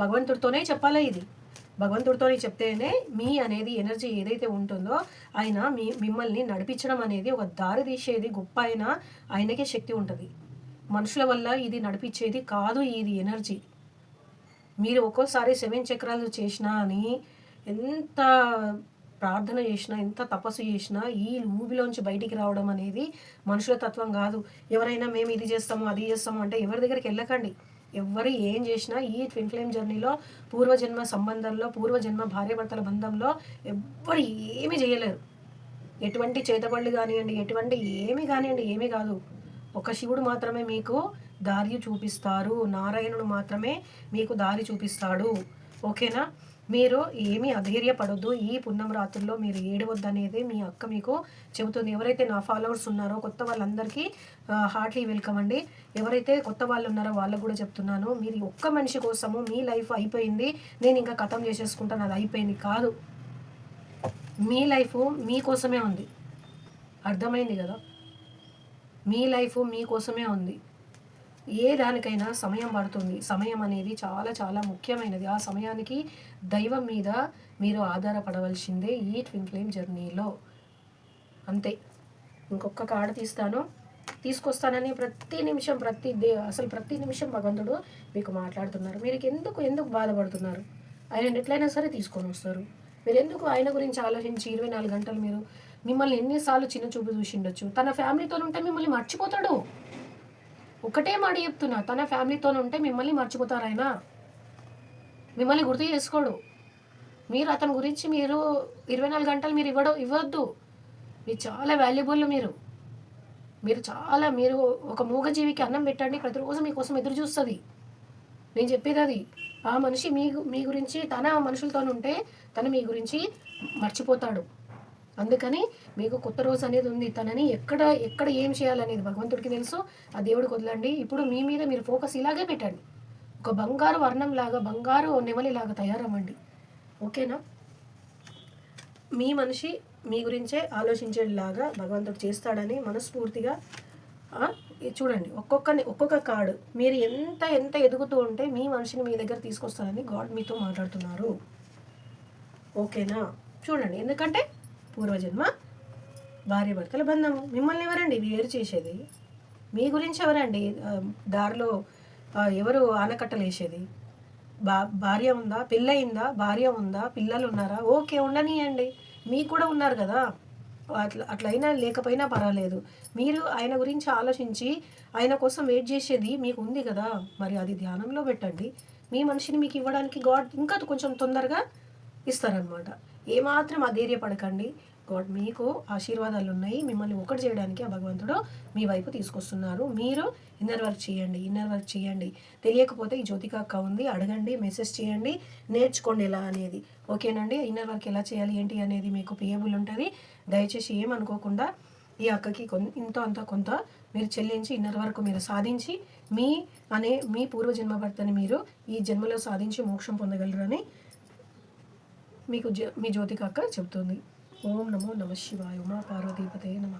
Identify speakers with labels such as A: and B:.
A: భగవంతుడితోనే చెప్పాలా ఇది? భగవంతుడితోనే చెప్తేనే మీ అనేది ఎనర్జీ ఏదైతే ఉంటుందో ఆయన మీ మిమ్మల్ని నడిపించడం అనేది ఒక దారి తీసేది గొప్ప అయిన ఆయనకే శక్తి ఉంటుంది. మనుషుల వల్ల ఇది నడిపించేది కాదు ఇది ఎనర్జీ. మీరు ఒక్కోసారి సెవెన్ చక్రాలు చేసినా అని ఎంత ప్రార్థన చేసినా ఎంత తపస్సు చేసినా ఈ ఊబిలోంచి బయటికి రావడం అనేది మనుషుల తత్వం కాదు. ఎవరైనా మేము ఇది చేస్తాము అది చేస్తాము అంటే ఎవరి దగ్గరికి వెళ్ళకండి. ఎవరు ఏం చేసినా ఈ ట్విన్ ఫ్లేమ్ జర్నీలో పూర్వజన్మ సంబంధంలో పూర్వజన్మ భార్యాభర్తల బంధంలో ఎవ్వరు ఏమీ చేయలేరు. ఎటువంటి చేతబళ్ళు కానివ్వండి ఎటువంటి ఏమి కానివ్వండి ఏమీ కాదు. ఒక శివుడు మాత్రమే మీకు దారి చూపిస్తారు. నారాయణుడు మాత్రమే మీకు దారి చూపిస్తాడు. ఓకేనా? మీరు ఏమీ అధైర్యపడొద్దు. ఈ పున్నం రాత్రుల్లో మీరు ఏడవద్దు అనేది మీ అక్క మీకు చెబుతుంది. ఎవరైతే నా ఫాలోవర్స్ ఉన్నారో కొత్త వాళ్ళందరికీ హార్ట్లీ వెల్కమ్ అండి. ఎవరైతే కొత్త వాళ్ళు ఉన్నారో వాళ్ళకు కూడా చెప్తున్నాను. మీరు ఒక్క మనిషి కోసము మీ లైఫ్ అయిపోయింది. నేను ఇంకా కథం చేసేసుకుంటాను. అది అయిపోయింది కాదు. మీ లైఫ్ మీకోసమే ఉంది. అర్థమైంది కదా? మీ లైఫ్ మీకోసమే ఉంది. ఏ దానికైనా సమయం పడుతుంది. సమయం అనేది చాలా చాలా ముఖ్యమైనది. ఆ సమయానికి దైవం మీద మీరు ఆధారపడవలసిందే ఈ ట్విన్ ఫ్లేమ్ జర్నీలో అంతే. ఇంకొక కార్డు తీస్తాను. తీసుకొస్తానని ప్రతి నిమిషం ప్రతి దే అసలు ప్రతి నిమిషం భగవంతుడు మీకు మాట్లాడుతున్నారు. మీరు ఎందుకు ఎందుకు బాధపడుతున్నారు? ఆయన ఎట్లయినా సరే తీసుకొని వస్తారు. మీరు ఎందుకు ఆయన గురించి ఆలోచించి ఇరవై నాలుగు గంటలు మీరు మిమ్మల్ని ఎన్నిసార్లు చిన్న చూపు చూసిండొచ్చు? తన ఫ్యామిలీతో ఉంటే మిమ్మల్ని మర్చిపోతాడు. ఒకటే మాట చెప్తున్నా. తన ఫ్యామిలీతో ఉంటే మిమ్మల్ని మర్చిపోతారైనా మిమ్మల్ని గుర్తు చేసుకోడు. మీరు అతని గురించి మీరు ఇరవై నాలుగు గంటలు మీరు ఇవ్వడం ఇవ్వద్దు. మీరు చాలా వాల్యుబుల్ మీరు. మీరు చాలా మీరు ఒక మూగజీవికి అన్నం పెట్టండి ప్రతిరోజు మీకోసం ఎదురు చూస్తుంది. నేను చెప్పేది అది. ఆ మనిషి మీ మీ గురించి తన మనుషులతో ఉంటే తను మీ గురించి మర్చిపోతాడు. అందుకని మీకు కొత్త రోజు అనేది ఉంది తనని ఎక్కడ ఎక్కడ ఏం చేయాలనేది భగవంతుడికి తెలుసు ఆ దేవుడికి వదలండి. ఇప్పుడు మీ మీద మీరు ఫోకస్ ఇలాగే పెట్టండి. ఒక బంగారు వర్ణం లాగా బంగారు నెమలిలాగా తయారవ్వండి. ఓకేనా? మీ మనిషి మీ గురించే ఆలోచించేలాగా భగవంతుడు చేస్తాడని మనస్ఫూర్తిగా చూడండి ఒక్కొక్కని ఒక్కొక్క కార్డు మీరు ఎంత ఎంత ఎదుగుతూ ఉంటే మీ మనిషిని మీ దగ్గర తీసుకొస్తారని గాడ్ మీతో మాట్లాడుతున్నారు. ఓకేనా? చూడండి ఎందుకంటే పూర్వజన్మ భార్య భర్తల బంధము. మిమ్మల్ని ఎవరండి వేరు చేసేది? మీ గురించి ఎవరండి? దారిలో ఎవరు ఆనకట్టలు వేసేది బా భార్య ఉందా? పెళ్ళయిందా? భార్య ఉందా? పిల్లలు ఉన్నారా? ఓకే ఉండనియండి. మీకు కూడా ఉన్నారు కదా? అట్లా అట్లయినా లేకపోయినా పర్వాలేదు. మీరు ఆయన గురించి ఆలోచించి ఆయన కోసం వెయిట్ చేసేది మీకు ఉంది కదా? మరి అది ధ్యానంలో పెట్టండి. మీ మనిషిని మీకు ఇవ్వడానికి గాడ్ ఇంకా కొంచెం తొందరగా ఇస్తారనమాట ఏమాత్రం అధైర్యపడకండి. గాడ్ మీకు ఆశీర్వాదాలు ఉన్నాయి మిమ్మల్ని ఒకటి చేయడానికి ఆ భగవంతుడు మీ వైపు తీసుకొస్తున్నారు. మీరు ఇన్నర్ వర్క్ చేయండి ఇన్నర్ వర్క్ చేయండి. తెలియకపోతే ఈ జ్యోతిక అక్క ఉంది. అడగండి మెసేజ్ చేయండి. నేర్చుకోండి ఎలా అనేది. ఓకేనండి? ఇన్నర్ వర్క్ ఎలా చేయాలి? ఏంటి అనేది మీకు పేయబుల్ ఉంటుంది. దయచేసి ఏమనుకోకుండా ఈ అక్కకి కొన్ ఇంత అంత కొంత మీరు చెల్లించి ఇన్నర్ వరకు మీరు సాధించి మీ అనే మీ పూర్వజన్మ భర్తని మీరు ఈ జన్మలో సాధించి మోక్షం పొందగలరని మీకు మీ జ్యోతిక అక్క చెబుతుంది ఓం నమో నమ శివాయ ఉమా పార్వతీపతే నమ.